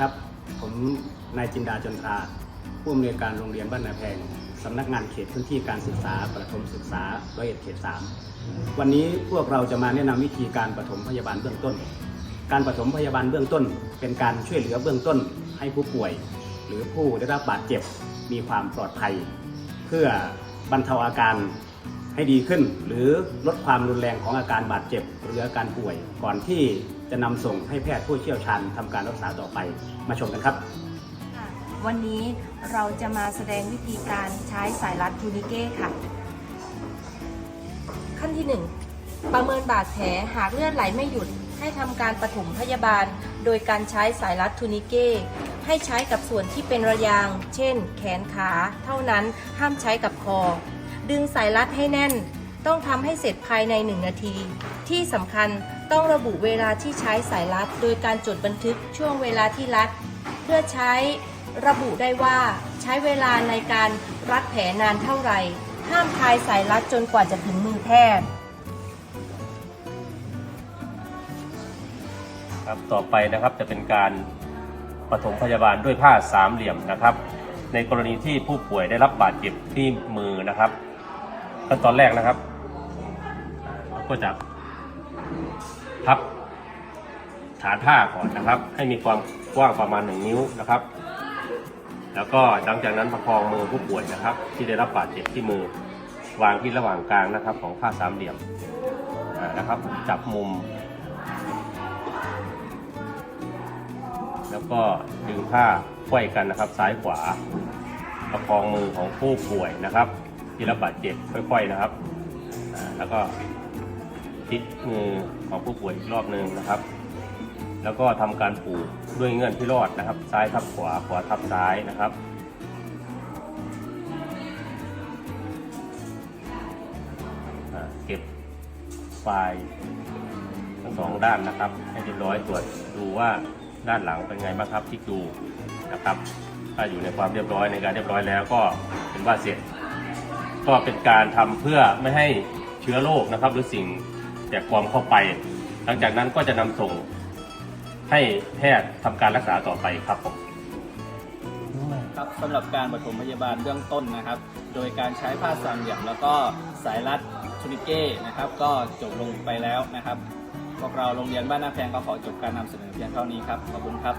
ครับ ผมนายจินดาจนตราผู้อำนวยการโรงเรียนบ้านนาแพงสำนักงานเขตพื้นที่การศึกษาประถมศึกษาร้อยเอ็ดเขต3วันนี้พวกเราจะมาแนะนำวิธีการปฐมพยาบาลเบื้องต้น การปฐมพยาบาลเบื้องต้น เป็นการช่วยเหลือเบื้องต้น ให้ผู้ป่วย หรือผู้ได้รับบาดเจ็บมีความปลอดภัย เพื่อบรรเทาอาการให้ดีขึ้น หรือลดความรุนแรงของอาการบาดเจ็บหรืออาการป่วยก่อนที่ จะนำส่งให้แพทย์ผู้เชี่ยวชาญทำการรักษาต่อไปมาชมกันครับ ค่ะวันนี้เราจะมาแสดงวิธีการใช้สายรัดทูนิเก้ค่ะ ขั้นที่ 1 ประเมินบาดแผลหากเลือดไหลไม่หยุด ให้ทำการปฐมพยาบาล โดยการใช้สายรัดทูนิเก้ให้ใช้กับส่วนที่เป็นระยาง เช่น แขนขา เท่านั้นห้ามใช้กับคอ ดึงสายรัดให้แน่น ต้องทำให้เสร็จภายใน 1 นาที ที่สำคัญต้องระบุเวลาที่ใช้สายรัด โดยการจดบันทึกช่วงเวลาที่รัด เพื่อใช้ระบุได้ว่าใช้เวลาในการรัดแผลนานเท่าไหร่ ห้ามคลายสายรัดจนกว่าจะถึงมือแพทย์ครับต่อไปนะครับจะเป็นการปฐมพยาบาลด้วยผ้าสามเหลี่ยมนะครับ ในกรณีที่ผู้ป่วยได้รับบาดเจ็บที่มือนะครับขั้นตอนแรกนะครับ ก็จะพับฐานผ้าก่อนนะครับ ให้มีความกว้างประมาณ1นิ้วนะครับ แล้วก็หลังจากนั้นประคองมือผู้ป่วยนะครับ ที่ได้รับบาดเจ็บที่มือวางที่ระหว่างกลางนะครับ ของผ้าสามเหลี่ยมนะครับ จับมุม แล้วก็ดึงผ้าไขว้กันนะครับ ซ้ายขวา ประคองมือของผู้ป่วยนะครับ ที่รับบาดเจ็บค่อย ๆนะครับแล้วก็ พลิกมือของผู้ป่วยอีกรอบหนึ่งนะครับ แล้วก็ทำการผูกด้วยเงื่อนพิรอดนะครับ ซ้ายทับขวาขวาทับซ้ายนะครับเก็บไฟล์ทั้งสองด้านนะครับ ให้เรียบร้อยตรวจดูว่าด้านหลังเป็นไงบ้างครับที่ดูนะครับ ถ้าอยู่ในความเรียบร้อยในการเรียบร้อยแล้วก็เป็นว่าเสร็จ ก็เป็นการทำเพื่อไม่ให้เชื้อโรคนะครับ หรือสิ่ง แปลกปลอมเข้าไป หลังจากนั้นก็จะนำส่งให้แพทย์ทำการรักษาต่อไปครับผมครับสำหรับการปฐมพยาบาลเบื้องต้นนะครับ โดยการใช้ผ้าสามเหลี่ยมแล้วก็สายรัดชูนิเก้นะครับ ก็จบลงไปแล้วนะครับพวกเราโรงเรียนบ้านนาแพงก็ขอจบการนำเสนอเพียงเท่านี้ครับขอบคุณครับ